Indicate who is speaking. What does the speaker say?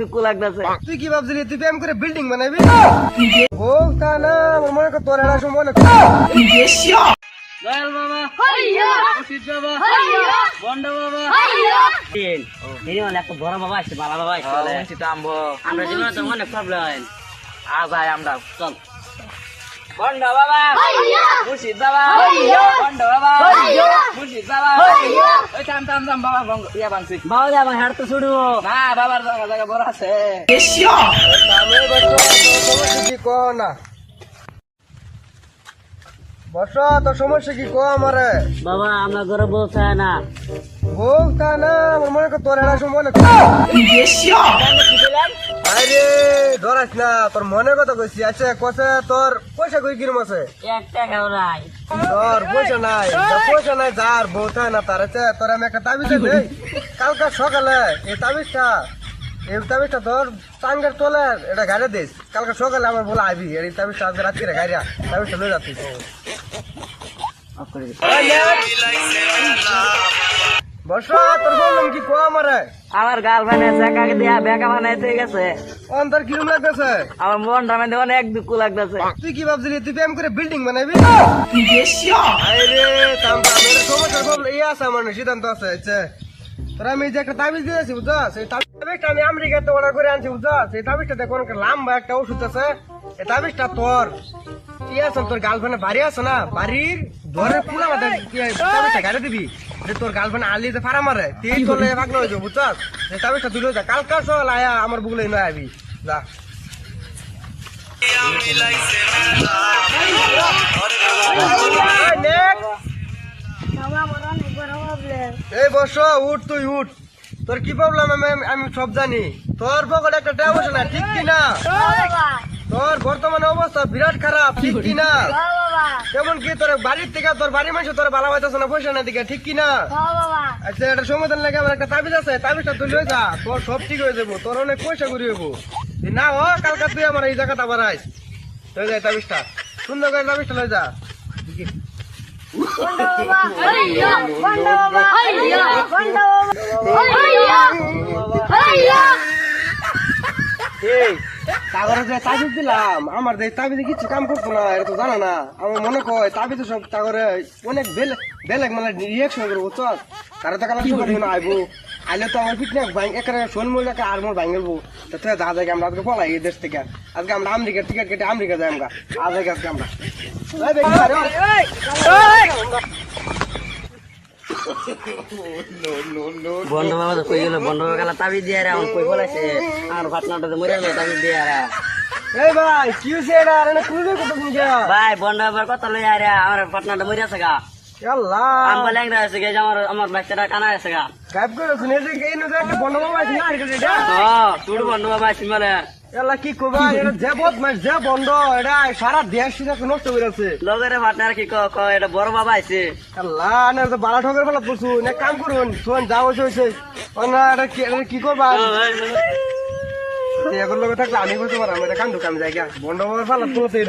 Speaker 1: দুঃখ লাগতেছে।
Speaker 2: তুই কি ভাবছিলি? তুই প্রেম করে বিল্ডিং বানাবি? ও তা না আমার মনে কর তোর এরা সময়
Speaker 1: দয়াল বাবা রশিদ বাবা বন্ড বাবা। তিন এই মানে একটা বড় বাবা আছে বালা বাবা আছে আমরা জীবনে তো অনেক প্রবলেম আ ভাই আমরা চল। বন্ড বাবা। মুর্শিদ বাবা। বন্ড বাবা। মুর্শিদ বাবা। ওই থাম থাম থাম বাবা বঙ্গ ইয়া বাংসি বাবা যা আমার হাড় তো না বাবার জায়গা জায়গা বড় আছে।
Speaker 2: কি ক না বস তোর সমস্যা কি? ক আমারে।
Speaker 1: বাবা আমরা ঘরে বলছে না।
Speaker 2: ও তা না আমার মনে কর তোর সময় আরে ধরাস না তোর মনে কথা কইছি। আছে কসে তোর পয়সা কই কিরম আছে?
Speaker 1: এক টাকা নাই।
Speaker 2: তোর পয়সা নাই। পয়সা নাই যার বউ না তার আছে তোর আমি একটা তাবিজ দেই কালকে সকালে এই তাবিজটা এই তাবিজটা তোর টাঙ্গের তোলে এটা গাড়ি দিস। কালকে সকালে আমার বলে আইবি এই তাবিজটা আজকে রাত্রে গাড়িয়া তাবিজটা লয়ে যাচ্ছিস বর্ষ তোর বললাম কি কো আমারে?
Speaker 1: আমার গার্লফ্রেন্ড আছে কাকে দিয়া বেকা বানাইতে গেছে
Speaker 2: অন্তর কিরম লাগতেছে?
Speaker 1: আমার মনটা মধ্যে অনেক দুঃখ লাগতেছে।
Speaker 2: তুই কি ভাবছিলি তুই প্রেম করে বিল্ডিং বানাবি? আরে তাম তাম এর সমস্যা সব ইয়ে আছে আমার সিদ্ধান্ত আছে আচ্ছা তোরা আমি যে একটা তাবিজ দিয়েছি বুঝছ? সেই তাবিজটা আমি আমেরিকাতে অর্ডার করে আনছি বুঝছ? সেই তাবিজটাতে কোন একটা লম্বা একটা ওষুধ আছে এই তাবিজটা তোর। কি আছে তোর গার্লফ্রেন্ড বাড়ি আছে না? বাড়ির ধরে পুরা মাথা কি তাবিজটা গাড়ি দিবি। যে তোর গার্লফ্রেন্ড আলিতে ফাড়া মারে তুই চলে পাগল হয়ে যাব বুঝছ সেই তাবিজটা তুই লয়ে যা। কালকা সকাল আয়া আমার বুকলে নয় আবি। যা। এই. বস উঠ তুই উঠ। তোর কি প্রবলেম আমি সব জানি। তোর পকেটে একটা ট্যাব আছে না ঠিক কি না তোর বর্তমানে অবস্থা বিরাট খারাপ ঠিক কি না কেমন কি তোর বাড়ির থেকে তোর বাড়ির মানুষ তোর ভালো পাইতেছে না পয়সা না দিকে ঠিক কি না আচ্ছা এটা সমাধান লাগে আমার একটা তাবিজ আছে তাবিজটা তুই লয়ে যা তোর সব ঠিক হয়ে যাব তোর অনেক পয়সা ঘুরি হব না হ কালকা তুই আমার এই জায়গাটা আবার আইস লয়ে যায় তাবিজটা সুন্দর করে তাবিজটা লয়ে যা। এই তাগরে যে তাবিজ দিলাম, আমার যে তাবিজে কিছু কাম করতো না, এটা তো জানা না। আমার মনে কয়, তাবিজে সব তাগরে অনেক বেলেগ মানে রিয়াকশন করব, চল। তারা তো কালার সময় না, আইবো। আইলে তো আমার পিটনে একেবারে শোন মূল আর মোর ভাঙলবো তো তুই যাই, আমরা আজকে পলাই এই দেশ থেকে। আজকে আমরা আমেরিকার টিকিট কেটে আমেরিকা যাই আমরা। আজ আজকে আমরা এই দেখি আরে, এই, এই,
Speaker 1: বন্ধু বাবা তো কই গেল বন্ধু বাবা গেলা তাবি দিয়ে রে আমার কই বলেছে আমার ভাতনাটা তো মরে গেল তাবি দিয়ে রে
Speaker 2: এই ভাই কি হয়েছে এটা আরে না খুলবে কত তুমি
Speaker 1: ভাই বন্ধু বাবার কথা লই আরে আমার ভাতনাটা মরে আছে গা।
Speaker 2: আল্লাহ
Speaker 1: আম্বা ল্যাংরা আছে গে আমার আমার বাচ্চাটা কানা আছে গা।
Speaker 2: গায়েব করে শুনে যে এই নজর একটা বন্ধ বাবা আছে না আর কিছু এটা
Speaker 1: ও তুই বন্ধু বাবা আছি বলে
Speaker 2: এলা কি এটা যে বদমাস যে বন্ধ এটা সারা দেশ নষ্ট করে আছে
Speaker 1: লগরে কি ক ক এটা বড় বাবা আছে
Speaker 2: আল্লাহ না তো বালা ঠকের ফেলা পড়ছু না কাম করুন শোন যা হয়েছে হয়েছে না এটা কি এটা কি করবা এখন লোক থাকলে আমি পারলাম এটা কাম ঢুকাম জায়গা। বন্ধ বাবার ফেলা তোতে